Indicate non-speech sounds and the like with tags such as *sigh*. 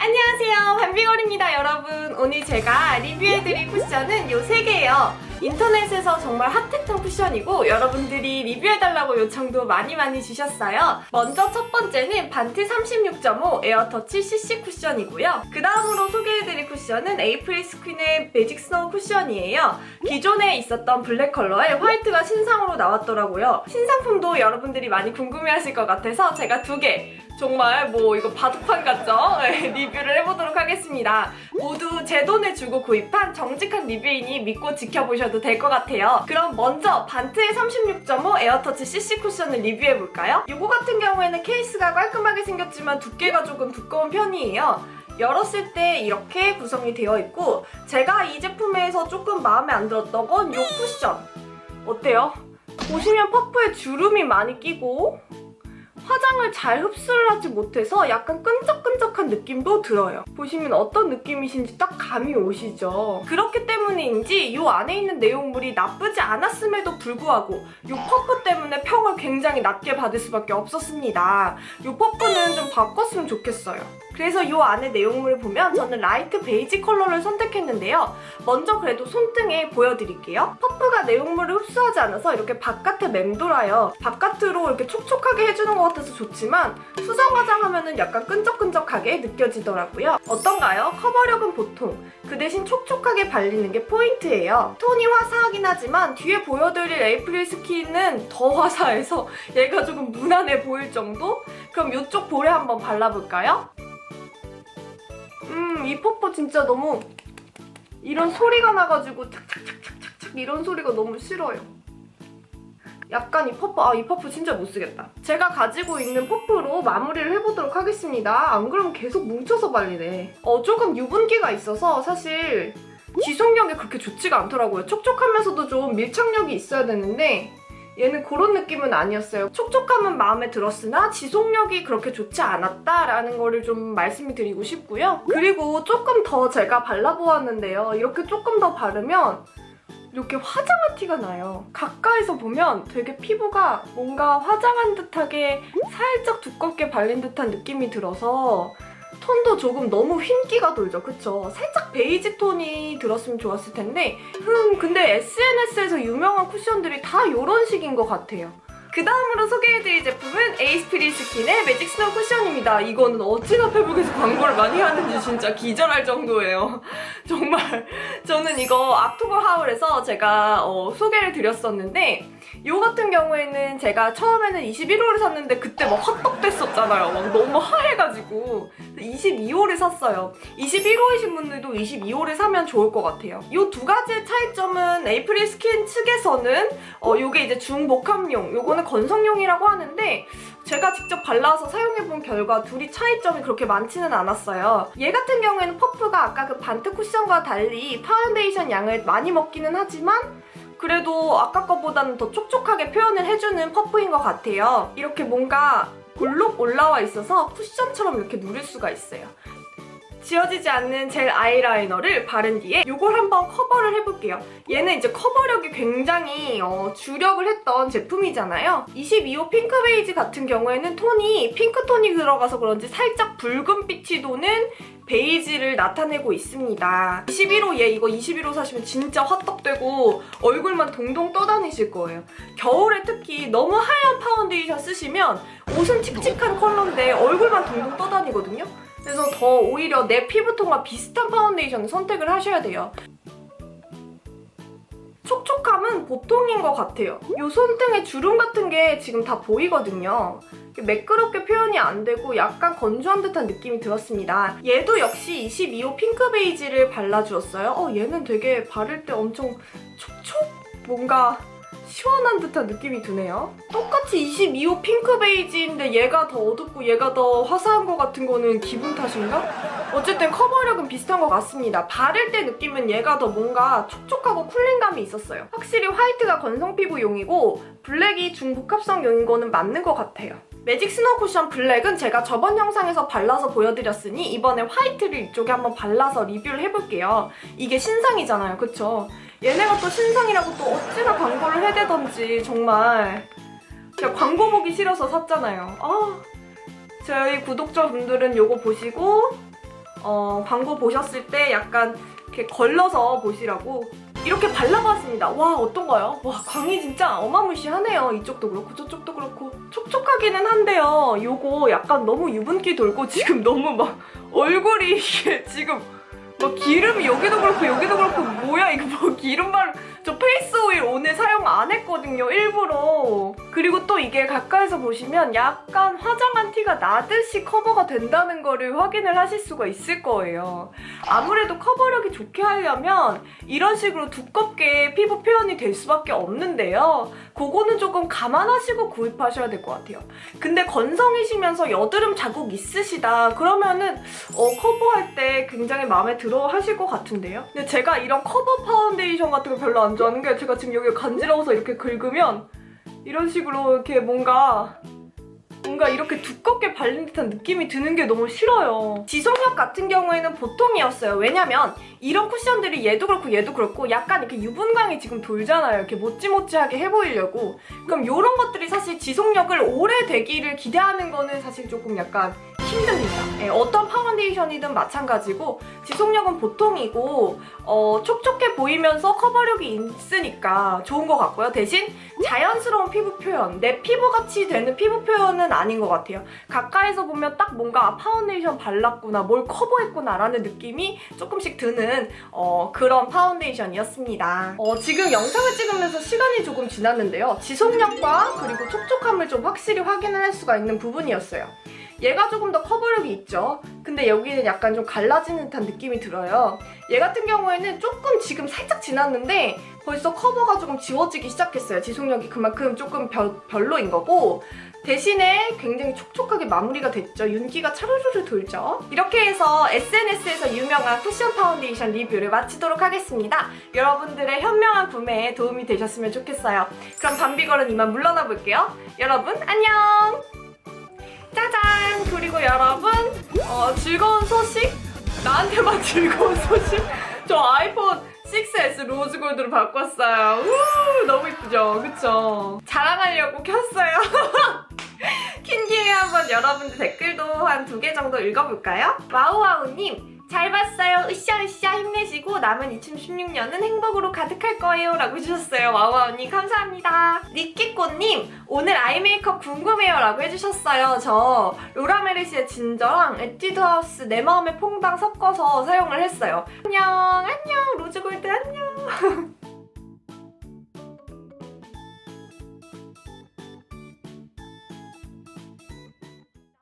안녕하세요. 반비걸입니다 여러분. 오늘 제가 리뷰해드릴 쿠션은 요 3개예요. 인터넷에서 정말 핫했던 쿠션이고 여러분들이 리뷰해달라고 요청도 많이 많이 주셨어요 먼저 첫 번째는 반트 36.5 에어터치 CC 쿠션이고요 그 다음으로 소개해드릴 쿠션은 에이프릴 스퀸의 매직 스노우 쿠션이에요 기존에 있었던 블랙 컬러에 화이트가 신상으로 나왔더라고요 신상품도 여러분들이 많이 궁금해하실 것 같아서 제가 두 개 정말 뭐 이거 바둑판 같죠? 네, *laughs* 리뷰를 해보도록 하겠습니다. 모두 제 돈을 주고 구입한 정직한 리뷰이니 믿고 지켜보셔도 될 것 같아요. 그럼 먼저 반트의 36.5 에어터치 CC 쿠션을 리뷰해볼까요? 이거 같은 경우에는 케이스가 깔끔하게 생겼지만 두께가 조금 두꺼운 편이에요. 열었을 때 이렇게 구성이 되어 있고 제가 이 제품에서 조금 마음에 안 들었던 건 이 쿠션 어때요? 보시면 퍼프에 주름이 많이 끼고 화장을 잘 흡수를 하지 못해서 약간 끈적끈적한 느낌도 들어요. 보시면 어떤 느낌이신지 딱 감이 오시죠? 그렇기 때문인지 이 안에 있는 내용물이 나쁘지 않았음에도 불구하고 이 퍼프 때문에 평을 굉장히 낮게 받을 수밖에 없었습니다. 이 퍼프는 좀 바꿨으면 좋겠어요. 그래서 이 안에 내용물을 보면 저는 라이트 베이지 컬러를 선택했는데요. 먼저 그래도 손등에 보여드릴게요. 퍼프가 내용물을 흡수하지 않아서 이렇게 바깥에 맴돌아요. 바깥으로 이렇게 촉촉하게 해주는 것 같아서 좋지만 수정 화장하면 약간 끈적끈적하게 느껴지더라고요. 어떤가요? 커버력은 보통. 그 대신 촉촉하게 발리는 게 포인트예요. 톤이 화사하긴 하지만 뒤에 보여드릴 에이프릴 스킨은 더 화사해서 얘가 조금 무난해 보일 정도? 그럼 이쪽 볼에 한번 발라볼까요? 음, 이 퍼프 진짜 너무 이런 소리가 나가지고 착착착착착착 이런 소리가 너무 싫어요. 약간 이 퍼프, 아, 이 퍼프 진짜 못 쓰겠다. 제가 가지고 있는 퍼프로 마무리를 해보도록 하겠습니다. 안 그러면 계속 뭉쳐서 발리네. 어, 조금 유분기가 있어서 사실 지속력이 그렇게 좋지가 않더라고요. 촉촉하면서도 좀 밀착력이 있어야 되는데 얘는 그런 느낌은 아니었어요. 촉촉함은 마음에 들었으나 지속력이 그렇게 좋지 않았다라는 거를 좀 말씀을 드리고 싶고요. 그리고 조금 더 제가 발라보았는데요. 이렇게 조금 더 바르면 이렇게 화장한 티가 나요. 가까이서 보면 되게 피부가 뭔가 화장한 듯하게 살짝 두껍게 발린 듯한 느낌이 들어서 톤도 조금 너무 흰기가 돌죠. 그쵸? 살짝 베이지 톤이 들었으면 좋았을 텐데 음 근데 SNS에서 유명한 쿠션들이 다 이런 식인 것 같아요. 그 다음으로 소개해드릴 제품은 에이스프리 스킨의 매직 스노우 쿠션입니다. 이거는 어찌나 페북에서 광고를 많이 하는지 진짜 기절할 정도예요. *laughs* 정말 저는 이거 악토버 하울에서 제가 어, 소개를 드렸었는데 이 같은 경우에는 제가 처음에는 21호를 샀는데 그때 막 헛떡됐었잖아요. 막 너무 하해가지고 22호를 샀어요. 21호이신 분들도 22호를 사면 좋을 것 같아요. 이 두 가지의 차이점은 에이프릴 스킨 측에서는 어, 이게 이제 중복합용, 요거는 건성용이라고 하는데 제가 직접 발라서 사용해본 결과 둘이 차이점이 그렇게 많지는 않았어요. 얘 같은 경우에는 퍼프가 아까 그 반트 쿠션과 달리 파운데이션 양을 많이 먹기는 하지만 그래도 아까 거보다는 더 촉촉하게 표현을 해주는 퍼프인 것 같아요. 이렇게 뭔가 볼록 올라와 있어서 쿠션처럼 이렇게 누릴 수가 있어요. 지워지지 않는 젤 아이라이너를 바른 뒤에 이걸 한번 커버를 해볼게요. 얘는 이제 커버력이 굉장히 어, 주력을 했던 제품이잖아요. 22호 핑크 베이지 같은 경우에는 톤이 핑크톤이 들어가서 그런지 살짝 붉은빛이 도는 베이지를 나타내고 있습니다. 21호 얘 이거 21호 사시면 진짜 화떡되고 얼굴만 동동 떠다니실 거예요. 겨울에 특히 너무 하얀 파운데이션 쓰시면 옷은 칙칙한 컬러인데 얼굴만 동동 떠다니거든요. 그래서 더 오히려 내 피부톤과 비슷한 파운데이션을 선택을 하셔야 돼요. 촉촉함은 보통인 것 같아요. 이 손등에 주름 같은 게 지금 다 보이거든요. 매끄럽게 표현이 안 되고 약간 건조한 듯한 느낌이 들었습니다. 얘도 역시 22호 핑크 베이지를 발라주었어요. 어, 얘는 되게 바를 때 엄청 촉촉 뭔가 시원한 듯한 느낌이 드네요. 똑같이 22호 핑크 베이지인데 얘가 더 어둡고 얘가 더 화사한 것 같은 거는 기분 탓인가? 어쨌든 커버력은 비슷한 것 같습니다. 바를 때 느낌은 얘가 더 뭔가 촉촉하고 쿨링감이 있었어요. 확실히 화이트가 건성 피부용이고 블랙이 중복합성용인 거는 맞는 것 같아요. 매직 스노우 쿠션 블랙은 제가 저번 영상에서 발라서 보여드렸으니 이번에 화이트를 이쪽에 한번 발라서 리뷰를 해볼게요. 이게 신상이잖아요, 그쵸? 얘네가 또 신상이라고 또 어찌나 광고를 해대던지 정말 제가 광고 보기 싫어서 샀잖아요. 아, 저희 구독자분들은 요거 보시고 어, 광고 보셨을 때 약간 이렇게 걸러서 보시라고 이렇게 발라봤습니다. 와 어떤가요? 와 광이 진짜 어마무시하네요. 이쪽도 그렇고 저쪽도 그렇고 촉촉하기는 한데요. 요거 약간 너무 유분기 돌고 지금 너무 막 얼굴이 이게 지금 막 기름이 여기도 그렇고 여기도 그렇고 뭐야 이거 뭐 기름 바르 저 페이스 오일 오늘 사용 안 했거든요 일부러. 그리고 또 이게 가까이서 보시면 약간 화장한 티가 나듯이 커버가 된다는 거를 확인을 하실 수가 있을 거예요. 아무래도 커버력이 좋게 하려면 이런 식으로 두껍게 피부 표현이 될 수밖에 없는데요. 그거는 조금 감안하시고 구입하셔야 될 것 같아요. 근데 건성이시면서 여드름 자국 있으시다 그러면은 어, 커버할 때 굉장히 마음에 들어 하실 것 같은데요? 근데 제가 이런 커버 파운데이션 같은 거 별로 안 좋아하는 게 제가 지금 여기 간지러워서 이렇게 긁으면 이런 식으로 이렇게 뭔가 뭔가 이렇게 두껍게 발린 듯한 느낌이 드는 게 너무 싫어요. 지속력 같은 경우에는 보통이었어요. 왜냐면 이런 쿠션들이 얘도 그렇고 얘도 그렇고 약간 이렇게 유분광이 지금 돌잖아요. 이렇게 모찌모찌하게 해보이려고. 그럼 이런 것들이 사실 지속력을 오래 되기를 기대하는 거는 사실 조금 약간 힘듭니다. 예, 어떤 파운데이션이든 마찬가지고 지속력은 보통이고 어, 촉촉해 보이면서 커버력이 있으니까 좋은 것 같고요. 대신 자연스러운 피부 표현, 내 피부같이 되는 피부 표현은 아닌 것 같아요. 가까이서 보면 딱 뭔가 파운데이션 발랐구나, 뭘 커버했구나라는 느낌이 조금씩 드는 어, 그런 파운데이션이었습니다. 어, 지금 영상을 찍으면서 시간이 조금 지났는데요. 지속력과 그리고 촉촉함을 좀 확실히 확인을 할 수가 있는 부분이었어요. 얘가 조금 더 커버력이 있죠. 근데 여기는 약간 좀 갈라지는 듯한 느낌이 들어요. 얘 같은 경우에는 조금 지금 살짝 지났는데 벌써 커버가 조금 지워지기 시작했어요. 지속력이 그만큼 조금 별, 별로인 거고 대신에 굉장히 촉촉하게 마무리가 됐죠. 윤기가 차르르르 돌죠. 이렇게 해서 SNS에서 유명한 쿠션 파운데이션 리뷰를 마치도록 하겠습니다. 여러분들의 현명한 구매에 도움이 되셨으면 좋겠어요. 그럼 밤비걸은 이만 물러나 볼게요. 여러분 안녕! 짜잔! 그리고 여러분 어, 즐거운 소식? 나한테만 *laughs* 즐거운 소식? 저 아이폰 6S 로즈 골드로 바꿨어요. 우, 너무 이쁘죠? 그쵸? 자랑하려고 켰어요. *laughs* 킨 김에 한번 여러분들 댓글도 한 두 개 정도 읽어볼까요? 와우와우님 잘 봤어요. 으쌰으쌰 힘내시고 남은 2016년은 행복으로 가득할 거예요. 라고 해주셨어요. 와우와우님 감사합니다. 니끼꼬님 오늘 아이 메이크업 궁금해요. 라고 해주셨어요. 저 로라메르시의 진저랑 에뛰드하우스 내 마음의 퐁당 섞어서 사용을 했어요. 안녕 안녕 로즈골드 안녕 *laughs*